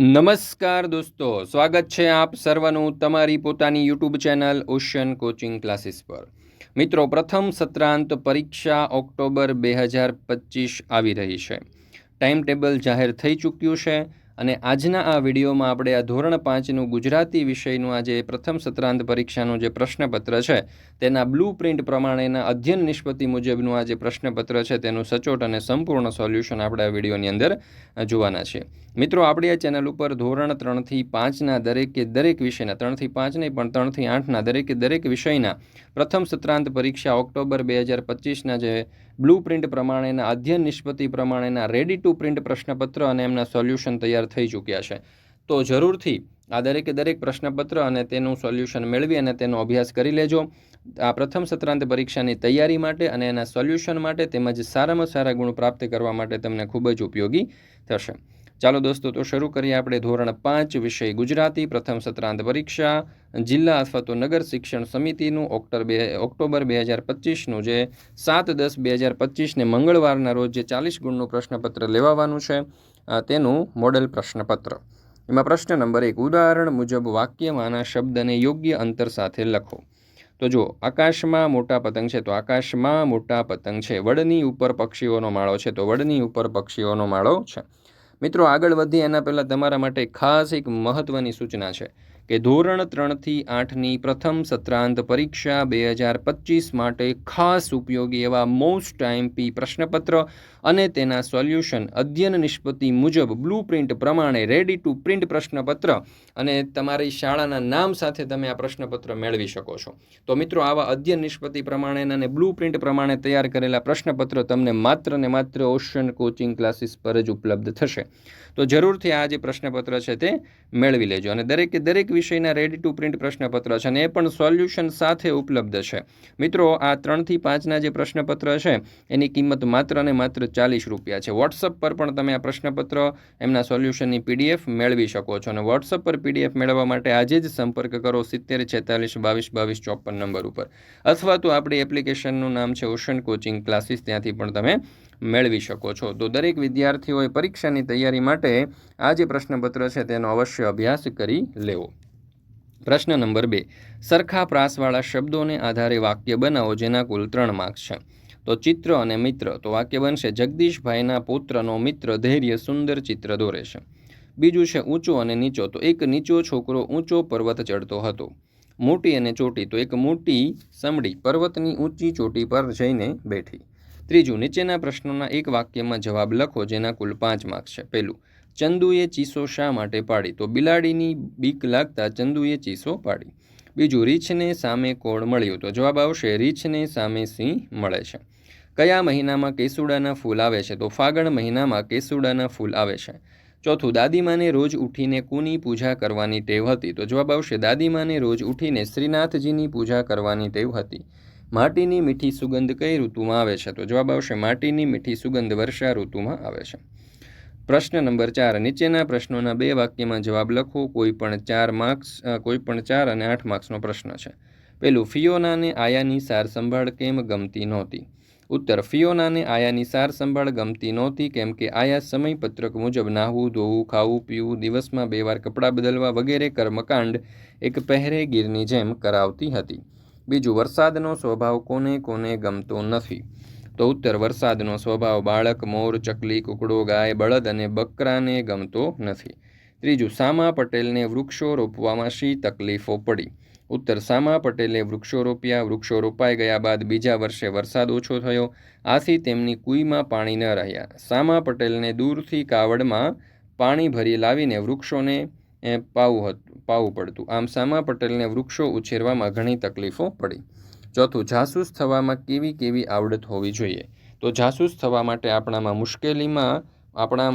નમસ્કાર દોસ્તો, સ્વાગત છે આપ સર્વનું તમારી પોતાની YouTube channel Ocean coaching classes પર. મિત્રો, પ્રથમ સત્રાંત પરીક્ષા ઓક્ટોબર બે હજાર પચીસ આવી રહી છે. ટાઈમ ટેબલ જાહેર થઈ ચૂક્યું છે અને આજના આ વિડીયોમાં આપણે આ ધોરણ પાંચનું ગુજરાતી વિષયનું આજે પ્રથમ સત્રાંત પરીક્ષાનું જે પ્રશ્નપત્ર છે, તેના બ્લુ પ્રિન્ટ પ્રમાણેના અધ્યયન નિષ્પત્તિ મુજબનું આ જે પ્રશ્નપત્ર છે, તેનું સચોટ અને સંપૂર્ણ સોલ્યુશન આપણે આ વિડીયોની અંદર જોવાના છે મિત્રો, આપણી આ ચેનલ ઉપર ધોરણ ત્રણથી પાંચના દરેકે દરેક વિષયના, ત્રણથી પાંચ નહીં, પણ ત્રણથી આઠના દરેકે દરેક વિષયના પ્રથમ સત્રાંત પરીક્ષા ઓક્ટોબર બે હજાર પચીસના જે બ્લુ પ્રિન્ટ પ્રમાણેના, અધ્યયન નિષ્પત્તિ પ્રમાણેના, રેડી ટુ પ્રિન્ટ પ્રશ્નપત્ર અને એમના સોલ્યુશન તૈયાર થઈ ચૂક્યા છે. તો જરૂરથી આ દરેકે દરેક પ્રશ્નપત્ર અને તેનું સોલ્યુશન મેળવી અને તેનો અભ્યાસ કરી લેજો. આ પ્રથમ સત્રાંત પરીક્ષાની તૈયારી માટે અને એના સોલ્યુશન માટે તેમજ સારામાં સારા ગુણ પ્રાપ્ત કરવા માટે તમને ખૂબ જ ઉપયોગી થશે. ચાલો દોસ્તો, તો શરૂ કરીએ આપણે ધોરણ પાંચ વિષય ગુજરાતી, પ્રથમ સત્રાંત પરીક્ષા. જિલ્લા અથવા તો નગર શિક્ષણ સમિતિનું ઓક્ટર બે, ઓક્ટોબર બે હજાર પચીસનું જે સાત દસ બે હજાર પચીસને મંગળવારના રોજ જે ચાલીસ ગુણનું પ્રશ્નપત્ર લેવાવાનું છે તેનું મોડેલ પ્રશ્નપત્ર. એમાં પ્રશ્ન નંબર એક, ઉદાહરણ મુજબ વાક્યમાંના શબ્દને યોગ્ય અંતર સાથે લખો. તો જો આકાશમાં મોટા પતંગ છે, તો આકાશમાં મોટા પતંગ છે. વડની ઉપર પક્ષીઓનો માળો છે, તો વડની ઉપર પક્ષીઓનો માળો છે. મિત્રો, આગળ વધીએ. એના પહેલાં તમારા માટે ખાસ એક મહત્ત્વની સૂચના છે કે ધોરણ ત્રણથી આઠની પ્રથમ સત્રાંત પરીક્ષા બે હજાર પચીસ માટે ખાસ ઉપયોગી એવા મોસ્ટ આઈએમપી પ્રશ્નપત્ર અને તેના સોલ્યુશન અધ્યયન નિષ્પત્તિ મુજબ બ્લુ પ્રિન્ટ પ્રમાણે રેડી ટુ પ્રિન્ટ પ્રશ્નપત્ર અને તમારી શાળાના નામ સાથે તમે આ પ્રશ્નપત્ર મેળવી શકો છો. તો મિત્રો, આવા અધ્યયન નિષ્પત્તિ પ્રમાણે અને બ્લુ પ્રિન્ટ પ્રમાણે તૈયાર કરેલા પ્રશ્નપત્ર તમને માત્ર ને માત્ર ઓશન કોચિંગ ક્લાસીસ પર જ ઉપલબ્ધ થશે. તો જરૂરથી આ જે પ્રશ્નપત્ર છે તે મેળવી લેજો. અને દરેકે દરેક વિષયના રેડી ટુ પ્રિન્ટ પ્રશ્નપત્ર છે અને એ પણ સોલ્યુશન સાથે ઉપલબ્ધ છે. મિત્રો, આ ત્રણથી પાંચના જે પ્રશ્નપત્ર છે, એની કિંમત માત્ર અને માત્ર ચાલીસ રૂપિયા છે. વોટ્સઅપ પર પણ તમે આ પ્રશ્નપત્ર, એમના સોલ્યુશનની પીડીએફ મેળવી શકો છો અને વોટ્સઅપ પર પીડીએફ મેળવવા માટે આજે જ સંપર્ક કરો સિત્તેર, છેતાલીસ, બાવીસ બાવીસ, ચોપન નંબર ઉપર. અથવા તો આપણી એપ્લિકેશનનું નામ છે ઓશન કોચિંગ ક્લાસીસ ત્યાંથી પણ તમે મેળવી શકો છો. તો દરેક વિદ્યાર્થીઓએ પરીક્ષાની તૈયારી માટે આ જે પ્રશ્નપત્ર છે તેનો અવશ્ય અભ્યાસ કરી લેવો. પ્રશ્ન નંબર બે. સરખા પ્રાસવાળા શબ્દોને આધારે વાક્ય બનાવો જેના કુલ ત્રણ માર્ક્સ છે. તો ચિત્ર અને મિત્ર. તો વાક્ય બનશે, જગદીશભાઈના પુત્રનો મિત્ર ધૈર્ય સુંદર ચિત્ર દોરે છે. બીજું છે, ઊંચો અને નીચો. તો એક નીચો છોકરો ઊંચો પર્વત ચડતો હતો. મોટી અને ચોટી, તો એક મોટી સમડી પર્વતની ઊંચી ચોટી પર જઈને બેઠી. ત્રીજું, નીચેના પ્રશ્નોના એક વાક્યમાં જવાબ લખો, જેના કુલ પાંચ માર્ક્સ છે. પહેલું, ચંદુએ ચીસો શા માટે પાડી? તો બિલાડીની બીક લાગતા ચંદુએ ચીસો પાડી. બીજું, રીછને સામે કોળ મળ્યું? તો જવાબ આવશે, રીછને સામે સિંહ મળે છે. કયા મહિનામાં કેસુડાના ફૂલ આવે છે? તો ફાગણ મહિનામાં કેસુડાના ફૂલ આવે છે. ચોથું, દાદીમાને રોજ ઉઠીને કુની પૂજા કરવાની ટેવ હતી? તો જવાબ આવશે, દાદીમાને રોજ ઉઠીને શ્રીનાથજીની પૂજા કરવાની ટેવ હતી. માટીની મીઠી સુગંધ કઈ ઋતુમાં આવે છે? તો જવાબ આવશે, માટીની મીઠી સુગંધ વર્ષા ઋતુમાં આવે છે. પ્રશ્ન નંબર ચાર, નીચેના પ્રશ્નોના બે વાક્યમાં જવાબ લખો. કોઈ પણ ચાર માર્ક્સ કોઈ પણ ચાર અને આઠ માર્ક્સનો પ્રશ્ન છે. પેલું, ફિયોનાને આયાની સાર સંભાળ કેમ ગમતી નહોતી? ઉત્તર ફિયોનાને આયાની સાર સંભાળ ગમતી નહોતી, કેમ કે આયા સમયપત્રક મુજબ નાહવું, ધોવું, ખાવું, પીવું, દિવસમાં બે વાર કપડાં બદલવા વગેરે કર્મકાંડ એક પહેરેગીરની જેમ કરાવતી હતી. બીજું, વરસાદનો સ્વભાવ કોને કોને ગમતો નથી. તો ઉત્તર, વરસાદનો સ્વભાવ બાળક, મોર, ચકલી, કુકડો, ગાય, બળદ અને બકરાને ગમતો નથી. ત્રીજું, સામા પટેલને વૃક્ષો રોપવામાં શી તકલીફો પડી? ઉત્તર સામા પટેલે વૃક્ષો રોપ્યા, વૃક્ષો રોપાઈ ગયા બાદ બીજા વર્ષે વરસાદ ઓછો થયો. આથી તેમની કુઈમાં પાણી ન રહ્યા. સામા પટેલને દૂરથી કાવડમાં પાણી ભરી લાવીને વૃક્ષોને પાવું હતું પાવું પડતું. આમ સામા પટેલને વૃક્ષો ઉછેરવામાં ઘણી તકલીફો પડી. ચોથું, જાસૂસ થવામાં કેવી કેવી આવડત હોવી જોઈએ? તો જાસૂસ થવા માટે આપણામાં મુશ્કેલીમાં, આપણા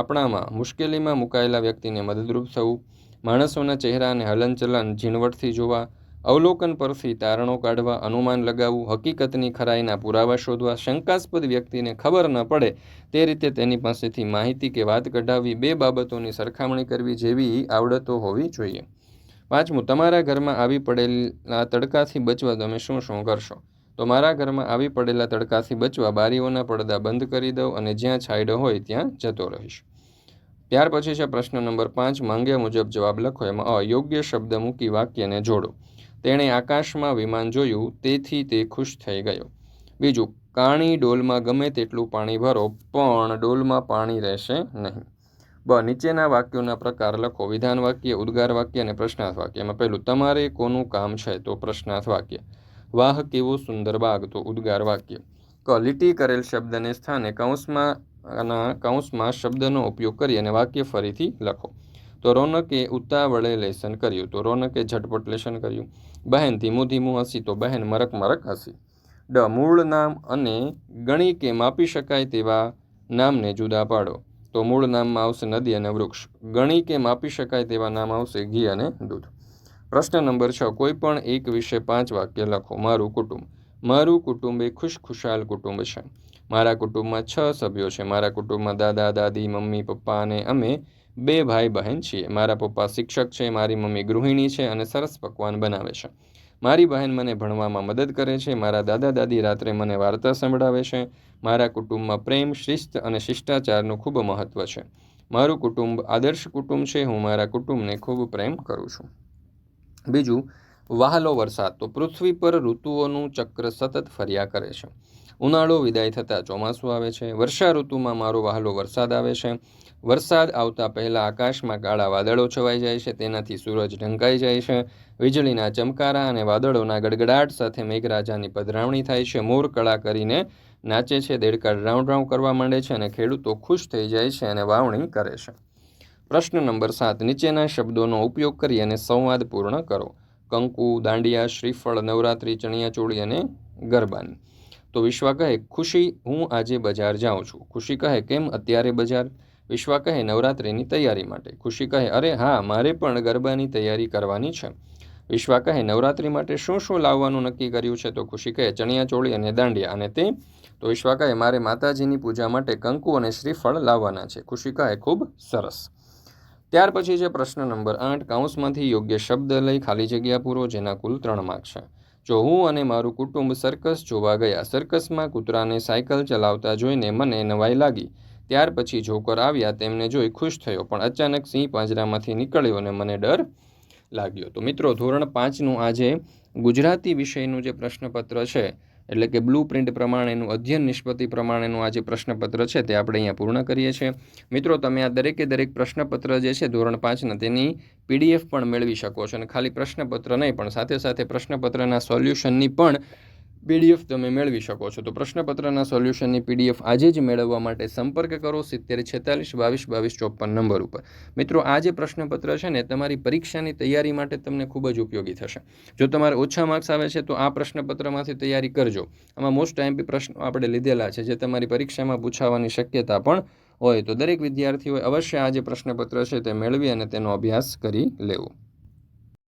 આપણામાં મુશ્કેલીમાં મુકાયેલા વ્યક્તિને મદદરૂપ થવું. માણસોના ચહેરા અને હલનચલન ઝીણવટથી જોવા, અવલોકન પરથી તારણો કાઢવા, અનુમાન લગાવવું, હકીકતની ખરાઈના પુરાવા શોધવા, શંકાસ્પદ વ્યક્તિને ખબર ન પડે તે રીતે તેની પાસેથી માહિતી કે વાત કઢાવવી બે બાબતોની સરખામણી કરવી જેવી આવડતો હોવી જોઈએ. પાંચમું, તમારા ઘરમાં આવી પડેલા તડકાથી બચવા તમે શું શું કરશો તો મારા ઘરમાં આવી પડેલા તડકાથી બચવા બારીઓના પડદા બંધ કરી દઉં અને જ્યાં છાંયડો હોય ત્યાં જતો રહીશ. ત્યાર પછી છે પ્રશ્ન નંબર પાંચ, માંગ્યા મુજબ જવાબ લખો. એમાં અયોગ્ય શબ્દ મૂકી વાક્યને જોડો. તેણે આકાશમાં વિમાન જોયું, તેથી તે ખુશ થઈ ગયો. બીજું, કાણી ડોલમાં ગમે તેટલું પાણી ભરો, પણ ડોલમાં પાણી રહેશે નહીં. બ, નીચેના વાક્યોના પ્રકાર લખો. વિધાન વાક્ય, ઉદ્ગાર વાક્ય અને પ્રશ્નાર્થ વાક્ય. એમાં પહેલું, તમારે કોનું કામ છે? તો પ્રશ્નાર્થ વાક્ય. વાહ, કેવો સુંદર બાગ. તો ઉદ્ગાર વાક્ય. ક, લીટી કરેલ શબ્દને સ્થાને કૌંસમાં ના કૌંસમાં શબ્દનો ઉપયોગ કરી અને વાક્ય ફરીથી લખો. તો રોનકે ઉતાવળે લેસન કર્યું. તો રોનકે ઝટપટ લેસન કર્યું. બહેન ધીમું ધીમું હસી. તો બહેન મરક મરક હસી. ડ મૂળ નામ અને ગણી કે માપી શકાય તેવા નામને જુદા પાડો. તો મૂળ નામમાં આવશે નદી અને વૃક્ષ. ગણી કે માપી શકાય તેવા નામ આવશે ઘી અને દૂધ. પ્રશ્ન નંબર છ. કોઈ પણ એક વિશે પાંચ વાક્ય લખો. મારું કુટુંબ. મારું કુટુંબ એ ખુશખુશાલ કુટુંબ છે. મારા કુટુંબમાં છ સભ્યો છે. મારા કુટુંબમાં દાદા, દાદી, મમ્મી, પપ્પા અને અમે બે ભાઈ બહેન છીએ. મારા પપ્પા શિક્ષક છે, મારી મમ્મી ગૃહિણી છે અને સરસ પકવાન બનાવે છે. મારી બહેન મને ભણવામાં મદદ કરે છે. મારા દાદા, દાદી રાત્રે મને વાર્તા સંભળાવે છે. મારા કુટુંબમાં પ્રેમ, શિસ્ત અને શિષ્ટાચારનું ખૂબ મહત્ત્વ છે. મારું કુટુંબ આદર્શ કુટુંબ છે. હું મારા કુટુંબને ખૂબ પ્રેમ કરું છું. બીજું, વહાલો વરસાદ. તો પૃથ્વી પર ઋતુઓનું ચક્ર સતત ફર્યા કરે છે. ઉનાળો વિદાય થતાં ચોમાસું આવે છે. વર્ષા ઋતુમાં મારો વહાલો વરસાદ આવે છે. વરસાદ આવતા પહેલાં આકાશમાં કાળા વાદળો છવાઈ જાય છે. તેનાથી સૂરજ ઢંકાઈ જાય છે. વીજળીના ચમકારા અને વાદળોના ગડગડાટ સાથે મેઘરાજાની પધરાવણી થાય છે. મોર કળા કરીને નાચે છે. દેડકા રાઉન્ડ રાઉન્ડ કરવા માંડે છે અને ખેડૂતો ખુશ થઈ જાય છે અને વાવણી કરે છે. પ્રશ્ન નંબર સાત, નીચેના શબ્દોનો ઉપયોગ કરી અને સંવાદ પૂર્ણ કરો. કંકુ, દાંડિયા, શ્રીફળ, નવરાત્રિ, ચણિયાચોળી અને ગરબાની. તો વિશ્વા કહે, ખુશી હું આજે બજાર જાઉં છું. ખુશી કહે, કેમ અત્યારે બજાર? વિશ્વા કહે, નવરાત્રિની તૈયારી માટે. ખુશી કહે, અરે હા, મારે પણ ગરબાની તૈયારી કરવાની છે. વિશ્વા કહે, નવરાત્રિ માટે શું શું લાવવાનું નક્કી કર્યું છે? તો ખુશી કહે, ચણિયા ચોળી અને દાંડિયા. અને તે? તો વિશ્વા કહે, મારે માતાજીની પૂજા માટે કંકુ અને શ્રીફળ લાવવાના છે. ખુશી કહે, ખૂબ સરસ. ત્યાર પછી છે પ્રશ્ન નંબર આઠ. કાઉન્સમાંથી યોગ્ય શબ્દ લઈ ખાલી જગ્યા પૂરો, જેના કુલ ત્રણ માર્ક છે. જો હું અને મારું કુટુંબ સર્કસ જોવા ગયા સર્કસમાં કૂતરાને સાયકલ ચલાવતા જોઈને મને નવાઈ લાગી. ત્યાર પછી જોકર આવ્યા, તેમને જોઈ ખુશ થયો, પણ અચાનક સિંહ પાંજરામાંથી નીકળ્યો અને મને ડર લાગ્યો. તો મિત્રો, ધોરણ પાંચનું આજે ગુજરાતી વિષયનું જે પ્રશ્નપત્ર છે એટલે કે બ્લુ પ્રિન્ટ પ્રમાણેનું, અધ્યયન નિષ્પત્તિ પ્રમાણેનું આ જે પ્રશ્નપત્ર છે તે આપણે અહીંયા પૂર્ણ કરીએ છીએ. મિત્રો, તમે આ દરેકે દરેક પ્રશ્નપત્ર જે છે ધોરણ પાંચના તેની પીડીએફ પણ મેળવી શકો છો અને ખાલી પ્રશ્નપત્ર નહીં, પણ સાથે સાથે પ્રશ્નપત્રના સોલ્યુશનની પણ પીડીએફ તમે મેળવી શકો છો. તો પ્રશ્નપત્રના સોલ્યુશનની પીડીએફ આજે જ મેળવવા માટે સંપર્ક કરો સિત્તેર છેતાલીસ બાવીસ બાવીસ ચોપન નંબર ઉપર. મિત્રો, આ જે પ્રશ્નપત્ર છે ને, તમારી પરીક્ષાની તૈયારી માટે તમને ખૂબ જ ઉપયોગી થશે. જો તમારે ઓછા માર્ક્સ આવે છે, તો આ પ્રશ્નપત્રમાંથી તૈયારી કરજો. આમાં મોસ્ટ આઈમ્પી પ્રશ્નો આપણે લીધેલા છે, જે તમારી પરીક્ષામાં પૂછાવાની શક્યતા પણ હોય. તો દરેક વિદ્યાર્થીઓએ અવશ્ય આ જે પ્રશ્નપત્ર છે તે મેળવી અને તેનો અભ્યાસ કરી લેવો.